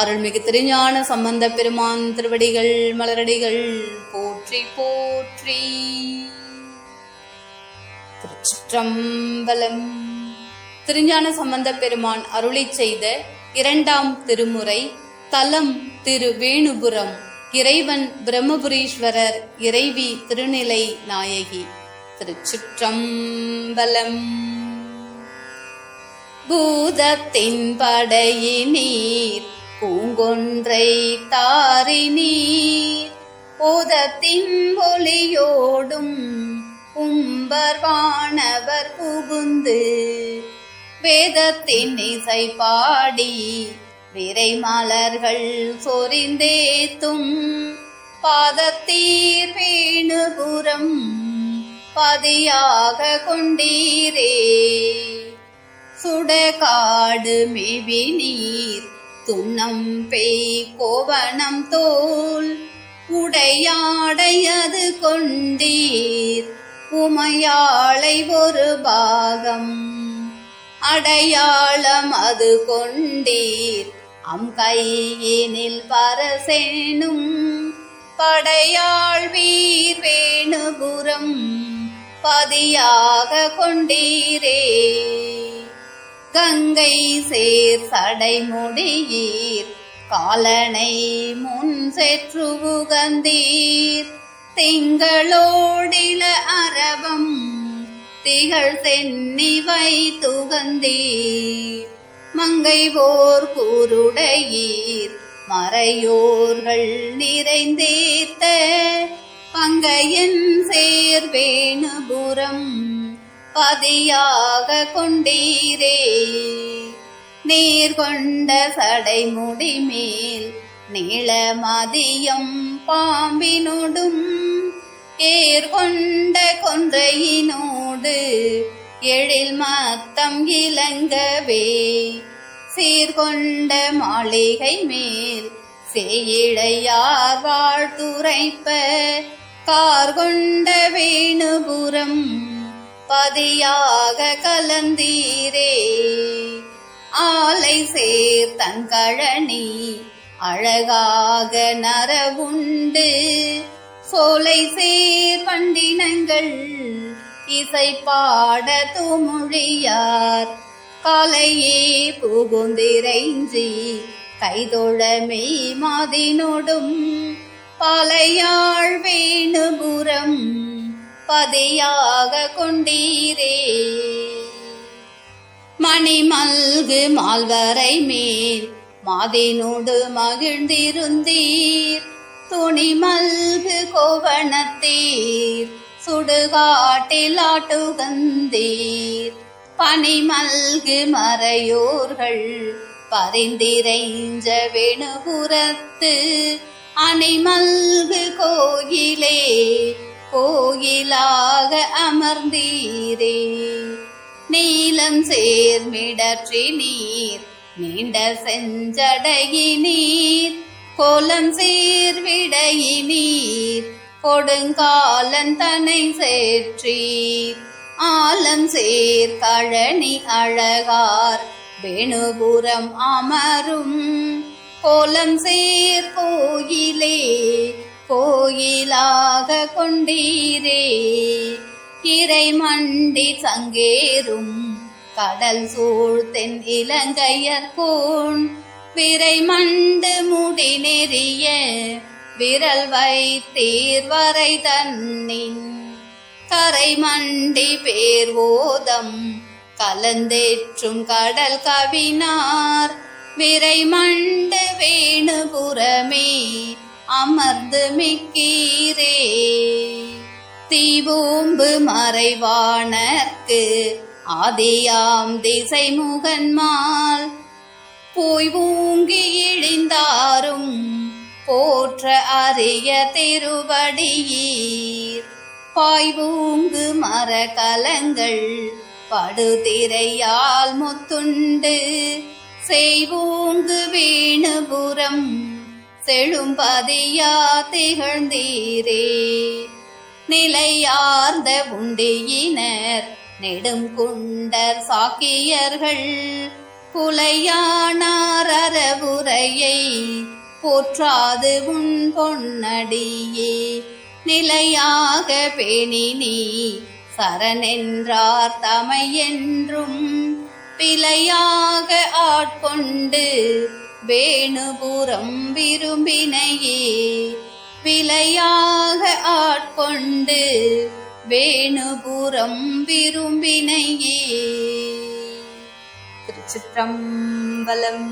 அருள்மிகு திருஞான சம்பந்த பெருமான் திருவடிகள் மலரடிகள் போற்றி போற்றி. திருச்சிற்றம்பலம். திருஞான சம்பந்த பெருமான் அருளை செய்த இரண்டாம் திருமுறை தலம் திரு வேணுபுரம் இறைவன் பிரம்மபுரீஸ்வரர் இறைவி திருநிலை நாயகி திருச்சிற்றம்பலம். பூதத்தின் படையினீர் பூங்கொன்றை தாரினீர் பூதத்தின் ஒளியோடும் கும்பர்வானவர் புகுந்து வேதத்தின் இசை பாடி விரை மலர்கள் சொரிந்தேத்தும். பாதத்தீர் வேணுபுரம் பதியாக கொண்டீரே. சுடகாடு மிவி நீர் துன்னம் பெய் கோவணம் தோல் உடையாடையது கொண்டீர். உமையாளை ஒரு பாகம் அடையாளம் அது கொண்டீர். அம் கையினில் பரசேனும் படையாள் வீர் வேணுபுரம் பதியாக கொண்டீரே. கங்கை சேர் சடைமுடியீர் காலனை முன் செற்று உகந்தீர். திங்களோடில அரவம் திகழ் சென்னி துகந்தீர். மங்கை போர் கூருடையீர். மறையோர்கள் நிறைந்தேத்த பங்கையின் சேர் வேணுபுரம் பதியாக கொண்டீரே. நீர் கொண்ட சடைமுடி மேல் நீள மதியம் பாம்பினோடும் ஏர் கொண்ட கொன்றையினோடு எழில் மத்தம் இலங்கவே. சீர்கொண்ட மாளிகை மேல் சேயிழையார் வாழ்த்துரைப்ப கார்கொண்ட வேணுபுரம் பதியாக கலந்தீரே. ஆலை சேர் தங்கழனி அழகாக நரவுண்டு சோலை சேர் பண்டினங்கள் இசை பாட துமொழியார். காலையே புகுந்திரைஞ்சி கைதொழமை மாதினோடும் பாலையாழ் வேணுபுரம் பதியாக கொண்டீரே. மணிமல்கு மால்வரை மேல் மாதினோடு மகிழ்ந்திருந்தீர். துணி மல்கு கோவணத்தீர் சுடுகாட்டில் ஆட்டுகந்தீர். பனிமல்கு மறையோர்கள் பரிந்திரைஞ்ச வேணுபுரத்து அணிமல்கு கோயிலே கோயிலாக அமர்ந்தீரே. நீலம் சேர்மிடற்றி நீர் நீண்ட செஞ்சடையினீர். கோலம் சீர்விடையினீர் கொடுங்காலன் தனை சேற்றீர். ஆலம் சேர் கழனி அழகார் வேணுபுரம் அமரும். கோலம் சேர் கோயிலே கோயிலாக கொண்டீரே. இறை மண்டி சங்கேறும் கடல் சூழ்த்தென் தென் இலங்கையர்கோன் விரை மண்டு முடி நெறிய விரல் வைத்தீர் வரை தன்னின். கரை மண்டி பேர் ஓதம் கலந்தேற்றும் கடல் கவினார். விரை மண்டு வேணுபுறமே அமர்ந்து மிக்கீரே தீபூம்பு மறைவானர்க்கு ஆதியாம் திசை முகன்மால் போய் ஊங்கி இழிந்தாரும் போற்ற அரிய திருவடியீர். பாய்வூங்கு மரகலங்கள் படுதிரையால் முத்துண்டு. செய்வூங்கு வேணுபுரம் செழும்பதியா திகழ்ந்தீரே. நிலையார்ந்த உண்டியினர் நெடும் குண்டர் சாக்கியர்கள். புலையானார் அறவுரையை போற்றாது உன் பொன்னடியே. நிலையாக பேணினி சரணென்றார் தமையென்றும். பிழையாக ஆட்கொண்டு வேணுபுரம் விரும்பினையே விலையாக ஆட்கொண்டு வேணுபுரம் விரும்பினையே. திருச்சிற்றம்பலம்